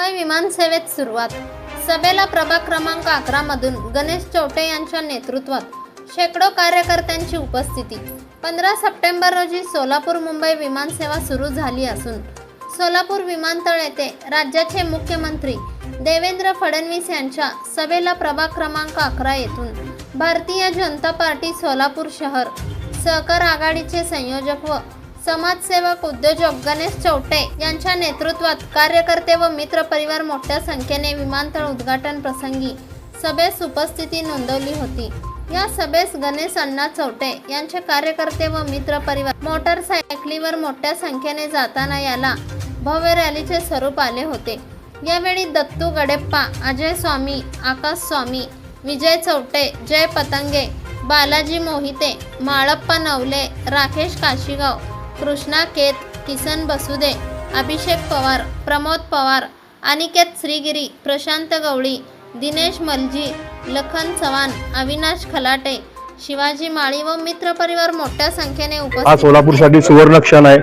मुंबई विमानसेवेत सुरुवात. सभेला प्रभाग क्रमांक अकरा मधून गणेश चौटे यांच्या नेतृत्वात शेकडो कार्यकर्त्यांची उपस्थिती. पंधरा सप्टेंबर रोजी सोलापूर मुंबई विमानसेवा सुरू झाली असून सोलापूर विमानतळ येथे राज्याचे मुख्यमंत्री देवेंद्र फडणवीस यांच्या सभेला प्रभाग क्रमांक अकरा येथून भारतीय जनता पार्टी सोलापूर शहर सहकार आघाडीचे संयोजक व समाजसेवक उद्योजक गणेश चौटे यांच्या नेतृत्वात कार्यकर्ते व मित्र परिवार मोठ्या संख्येने विमानतळ उद्घाटन प्रसंगी सभेस उपस्थिती नोंदवली होती. या सभेस गणेश अण्णा चौटे यांचे कार्यकर्ते व मित्र परिवार मोटरसायकलीवर मोठ्या संख्येने जाताना याला भव्य रॅलीचे स्वरूप आले होते. यावेळी दत्तू गडेप्पा अजय स्वामी आकाश स्वामी विजय चौटे जय पतंगे बालाजी मोहिते माळप्पा नवले राकेश काशीगाव कृष्णा केत किसन बसुदे अभिषेक पवार प्रमोद पवार अनिकेत श्रीगिरी प्रशांत गवळी दिनेश मलजी लखन चव्हाण अविनाश खलाटे शिवाजी माळी व मित्र परिवार मोठ्या संख्येने हा उपस्थित सोलापूरसाठी सुवर्ण क्षण आहे.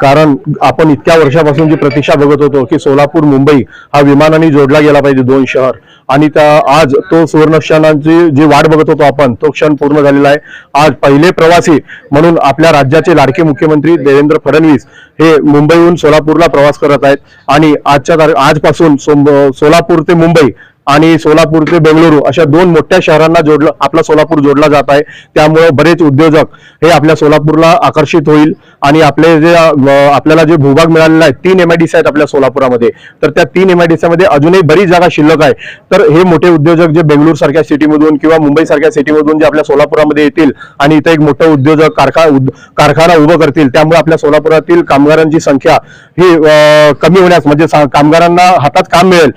कारण आपण इतक्या वर्षापासून जी प्रतीक्षा बघत होतो की सोलापूर मुंबई हा विमानाने जोडला गेला पाहिजे दोन शहर. आणि त्या आज तो सुवर्ण क्षणांची जी वाट बघत होतो आपण तो क्षण पूर्ण झालेला आहे. आज पहिले प्रवासी म्हणून आपल्या राज्याचे लाडके मुख्यमंत्री देवेंद्र फडणवीस हे मुंबईहून सोलापूरला प्रवास करत आहेत. आणि आजच्या आजपासून सोलापूर ते मुंबई आणि सोलापूर ते बेंगळुरू अशा दोन मोठ्या शहरांना जोडलं आपला सोलापूर जोडला जात आहे. त्यामुळे बरेच उद्योजक हे आपल्या सोलापूरला आकर्षित होईल आणि आपले जे आपल्याला जे भूभाग मिळालेला आहे तीन एमआयडीसी आहेत आपल्या सोलापुरामध्ये. तर त्या तीन एमआयडीसीमध्ये अजूनही बरीच जागा शिल्लक आहे. तर हे मोठे उद्योजक जे बेंगळूर सारख्या सिटीमधून किंवा मुंबई सारख्या सिटीमधून जे आपल्या सोलापुरामध्ये येतील आणि इथं एक मोठं उद्योजक कारखा उद- कारखाना उभं करतील त्यामुळे आपल्या सोलापुरातील कामगारांची संख्या ही कमी होण्यास म्हणजे सा- कामगारांना हातात काम मिळेल.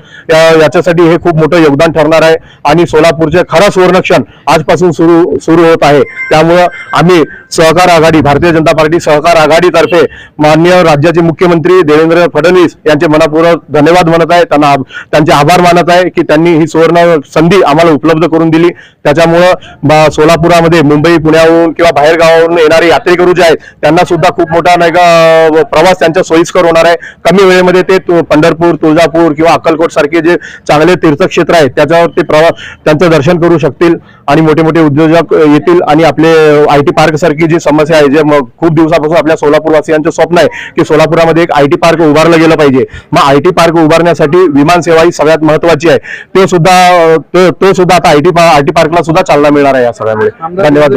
याच्यासाठी हे खूप मोठं योगदान ठरणार आहे. आणि सोलापूरचे खरा सुवर्णक्षण आजपासून सुरू सुरू होत आहे. त्यामुळं आम्ही सहकार आघाडी भारतीय जनता पार्टी सहकार आघाडीतर्फे मान्य राज्याचे मुख्यमंत्री देवेंद्र फडणवीस यांचे मनापूर्वक धन्यवाद म्हणत आहे. त्यांना त्यांचे आभार मानत आहे की त्यांनी ही सुवर्ण संधी आम्हाला उपलब्ध करून दिली. त्याच्यामुळं सोलापुरामध्ये मुंबई पुण्याहून किंवा बाहेर गावावरून येणारे यात्रेकरू जे आहेत त्यांना सुद्धा खूप मोठा नाही का प्रवास त्यांच्या सोयीस्कर होणार आहे. कमी वेळेमध्ये ते पंढरपूर तुळजापूर किंवा अक्कलकोट सारखे जे चांगले तीर्थ आहेत त्याच्यावर ते प्रवास त्यांचं दर्शन करू शकतील आणि मोठे मोठे उद्योजक येतील आणि आपले आय टी पार्क सारखी जी समस्या आहे जे खूप दिवसापासून आपल्या सोलापूरवासियांचं स्वप्न आहे की सोलापुरामध्ये एक आय टी पार्क उभारलं गेलं पाहिजे. मग आय टी पार्क उभारण्यासाठी विमान सेवा ही सगळ्यात महत्वाची आहे. ते सुद्धा तो तो सुद्धा आता आय टी आय टी पार्कला सुद्धा चालना मिळणार आहे या सगळ्यामुळे. धन्यवाद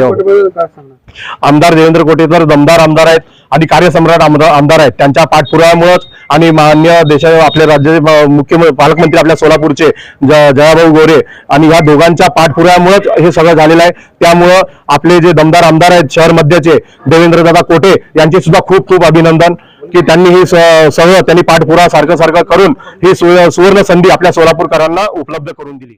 आमदार देवेंद्र कोटे तर दमदार आमदार आहेत आणि कार्यसम्राट आमदार आमदार आहेत. त्यांच्या पाठपुराव्यामुळेच आणि मान्य देशा आपल्या राज्याचे मुख्यमंत्री मुख्य पालकमंत्री आपल्या सोलापूरचे जयाभाऊ गोरे आणि या दोघांच्या पाठपुराव्यामुळेच हे सगळं झालेलं आहे. त्यामुळं आपले जे दमदार आमदार आहेत शहर मध्याचे देवेंद्रदादा कोटे यांचे सुद्धा खूप खूप अभिनंदन की त्यांनी ही स- सगळं त्यांनी पाठपुरा सारखं सारखं करून ही सुवर्ण संधी आपल्या सोलापूरकरांना उपलब्ध करून दिली.